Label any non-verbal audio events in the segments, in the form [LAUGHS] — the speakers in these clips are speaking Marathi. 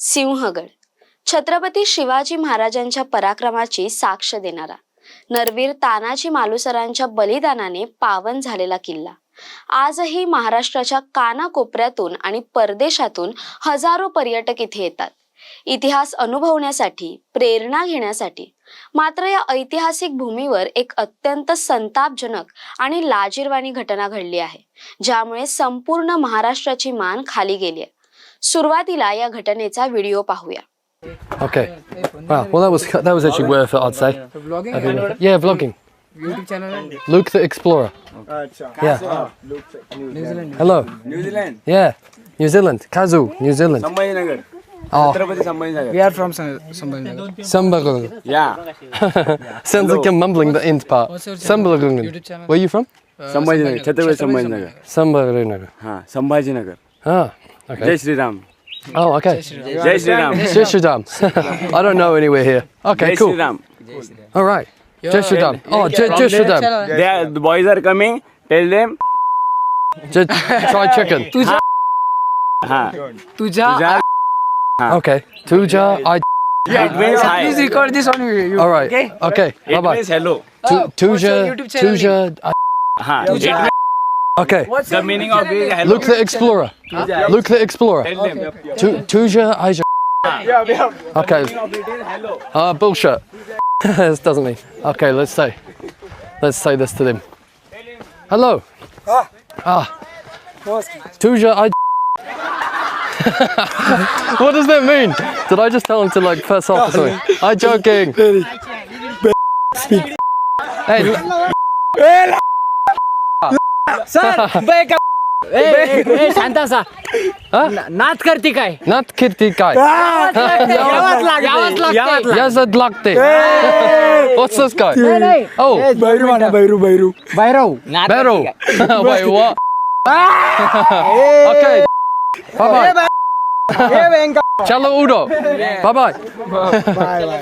सिंहगड. छत्रपती शिवाजी महाराजांच्या पराक्रमाची साक्ष देणारा. नरवीर तानाजी मालुसरांच्या बलिदानाने पावन झालेला किल्ला. आजही महाराष्ट्राच्या कानाकोपऱ्यातून आणि परदेशातून हजारो पर्यटक इथे येतात. इतिहास अनुभवण्यासाठी प्रेरणा घेण्यासाठी मात्र या ऐतिहासिक भूमीवर एक अत्यंत संतापजनक आणि लाजीरवाणी घटना घडली आहे ज्यामुळे संपूर्ण महाराष्ट्राची मान खाली गेली आहे. सुरुवातीला या घटनेचा व्हिडिओ पाहूया Okay. Wow. Well, that was that was actually worth it, I'd say. Blogging I mean, yeah, vlogging. YouTube channel आहे Luke the Explorer. Yeah. New Zealand Hello. New Zealand Yeah. New Zealand. Kazoo, New Zealand. Sambhajinagar Oh, Chhatrapati Sambhajinagar we are from Sambhajinagar Sambalagung. [LAUGHS] या Sounds like I'm mumbling the end part. What's your channel? Sambalagung. YouTube channel? Where are you from? Sambhajinagar Chhatrapati Sambhajinagar Sambalagung. हा Sambhajinagar Ah. Okay. Jai Sri Oh, okay. Jai Sri Jai Sri [LAUGHS] I don't know anywhere here. Okay, cool. Sri Ram. All right. Jai Sri Oh, Jai, Jai the boys are coming. Tell them. Jai, try chicken. Tuja. Haan. Tuja. Okay. Tuja. I. Yeah, it. Please record this on video. All right. Okay. Okay. Bye bye. hello. Tu, oh, tuja. Tuja. I. Tuja. Okay. What's the meaning of it? Luke the Explorer. Huh? Luke the Explorer. Tell them. Okay, okay. Tuja Aisha. Okay. Ah, Uh, bullshit. [LAUGHS] this doesn't mean. Okay, let's say. Let's say this to them. Hello. Ah. Ah. Tuja I. [LAUGHS] what does that mean? Did I just tell him to like piss off or something? [LAUGHS] I joking. Hey. l- शांत असा नाच करते काय not kitty guy. यावंच लागते Yazad Lakte. What's this guy? Oh, बैरू म्हणा बैरू बैरू Bhairav Bero. Wait, what? okay. Bye bye. Ciao Udo. Bye bye.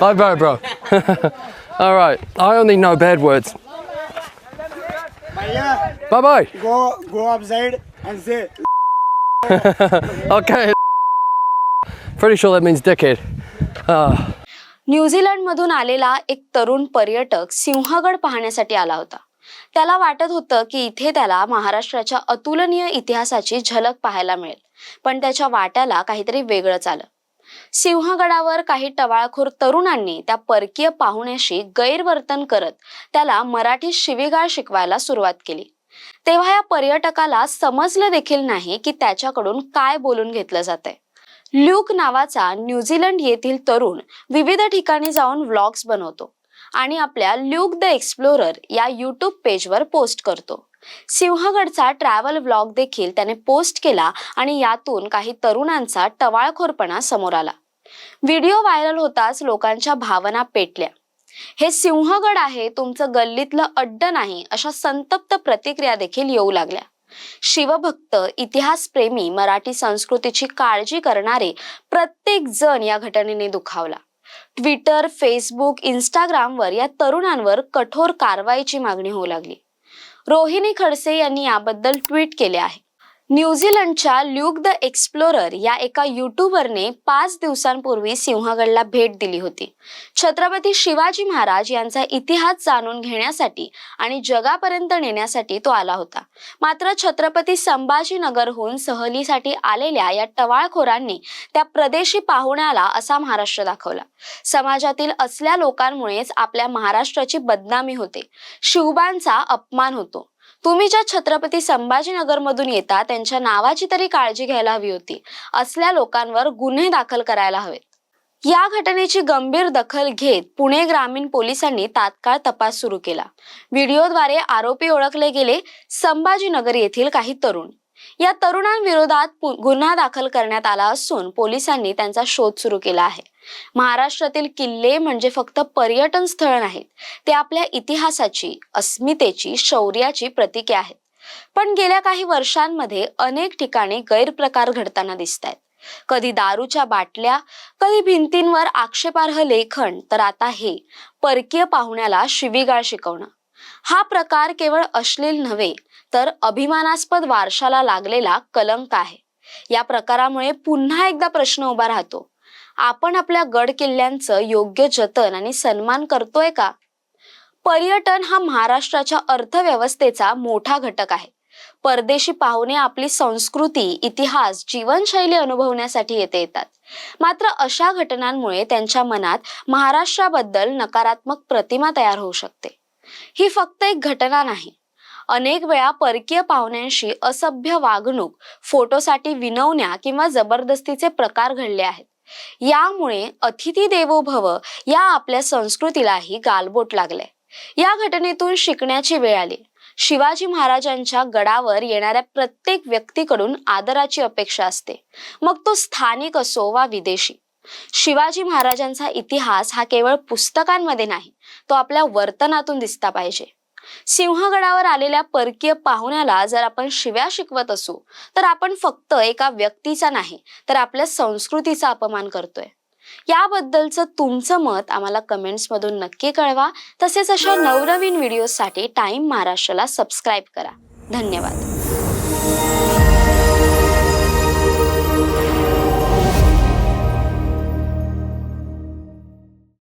Bye bye, bro. [LAUGHS] All right. I only know bad words. Bye bye. go go upside and say [LAUGHS] Okay. Pretty sure that means dickhead. Uh, न्यूझीलंडमधून आलेला एक तरुण पर्यटक सिंहगड पाहण्यासाठी आला होता त्याला वाटत होतं की इथे त्याला महाराष्ट्राच्या अतुलनीय इतिहासाची झलक पाहायला मिळेल पण त्याच्या वाट्याला काहीतरी वेगळंच आलं सिंहगडावर काही टवाळखोर तरुणांनी त्या परकीय पाहुण्याशी गैरवर्तन करत त्याला मराठी शिवीगाळ शिकवायला सुरुवात केली. तेव्हा या पर्यटकाला समजलं देखील नाही की त्याच्याकडून काय बोलून घेतलं जातंय. ल्यूक नावाचा न्यूझीलंड येथील तरुण विविध ठिकाणी जाऊन व्लॉग्स बनवतो आणि आपल्या ल्यूक द एक्सप्लोरर या युट्यूब पेजवर पोस्ट करतो. सिंहगडचा ट्रॅव्हल व्लॉग देखील त्याने पोस्ट केला आणि यातून काही तरुणांचा टवाळखोरपणा समोर आला. व्हिडिओ व्हायरल होताच लोकांच्या भावना पेटल्या. हे सिंहगड आहे तुमचं गल्लीतलं अड्ड नाही अशा संतप्त प्रतिक्रिया देखील येऊ लागल्या. शिवभक्त इतिहासप्रेमी मराठी संस्कृतीची काळजी करणारे प्रत्येक जण या घटनेने दुखावला. ट्विटर फेसबुक इंस्टाग्रामवर या तरुणांवर कठोर कारवाईची मागणी होऊ लागली. रोहिणी खडसे यांनी याबद्दल ट्विट केले आहे. न्यूझीलंडच्या ल्यूक द एक्सप्लोरर या एका युट्यूबरने पाच दिवसांपूर्वी सिंहगडला भेट दिली होती. छत्रपती शिवाजी महाराज यांचा इतिहास जाणून घेण्यासाठी आणि जगापर्यंत नेण्यासाठी तो आला होता. मात्र छत्रपती संभाजीनगरहून सहलीसाठी आलेल्या या टवाळखोरांनी त्या प्रदेशी पाहुण्याला असा महाराष्ट्र दाखवला. समाजातील असल्या लोकांमुळेच आपल्या महाराष्ट्राची बदनामी होते. शिवबांचा अपमान होतो. तुम्ही ज्या छत्रपती संभाजीनगर मधून येता त्यांच्या नावाची तरी काळजी घ्यायला हवी होती. असल्या लोकांवर गुन्हे दाखल करायला हवेत. या घटनेची गंभीर दखल घेत पुणे ग्रामीण पोलिसांनी तात्काळ तपास सुरू केला. व्हिडिओद्वारे आरोपी ओळखले गेले संभाजीनगर येथील काही तरुण. या तरुणांविरोधात गुन्हा दाखल करण्यात आला असून पोलिसांनी त्यांचा शोध सुरू केला आहे. महाराष्ट्रातील किल्ले म्हणजे फक्त पर्यटन स्थळ नाहीत ते आपल्या इतिहासाची अस्मितेची शौर्याची प्रतीके आहेत. पण गेल्या काही वर्षांमध्ये अनेक ठिकाणी गैरप्रकार घडताना दिसत आहेत कधी दारूच्या बाटल्या कधी भिंतींवर आक्षेपार्ह लेखन तर आता हे परकीय पाहुण्याला शिवीगाळ शिकवणं. हा प्रकार केवळ अश्लील नव्हे तर अभिमानास्पद वारशाला लागलेला कलंक आहे. या प्रकारामुळे पुन्हा एकदा प्रश्न उभा राहतो आपण आपल्या गड किल्ल्यांचं योग्य जतन आणि सन्मान करतोय का? पर्यटन हा महाराष्ट्राच्या अर्थव्यवस्थेचा मोठा घटक आहे. परदेशी पाहुणे आपली संस्कृती इतिहास जीवनशैली अनुभवण्यासाठी येथे येतात. मात्र अशा घटनांमुळे त्यांच्या मनात महाराष्ट्राबद्दल नकारात्मक प्रतिमा तयार होऊ शकते. ही फक्त एक घटना नाही. अनेक वेळा परकीय पाहुण्यांशी असभ्य वागणूक फोटोसाठी विनवण्या किंवा जबरदस्तीचे प्रकार घडले आहेत. यामुळे अतिथी देवो भव या आपल्या संस्कृतीलाही गालबोट लागले. या घटनेतून शिकण्याची वेळ आली. शिवाजी महाराजांच्या गडावर येणाऱ्या प्रत्येक व्यक्तीकडून आदराची अपेक्षा असते. मग तो स्थानिक असो वा विदेशी. शिवाजी महाराजांचा इतिहास हा केवळ पुस्तकांमध्ये नाही तो आपल्या वर्तनातून दिसता पाहिजे. सिंहगडावर आलेल्या परकीय पाहुण्याला जर आपण शिव्या शिकवत असू तर आपण फक्त एका व्यक्तीचा नाही तर आपल्या संस्कृतीचा अपमान करतोय. याबद्दलचं तुमचं मत आम्हाला कमेंट्समधून नक्की कळवा. तसेच अशा नवनवीन व्हिडिओसाठी टाइम महाराष्ट्राला सबस्क्राईब करा. धन्यवाद.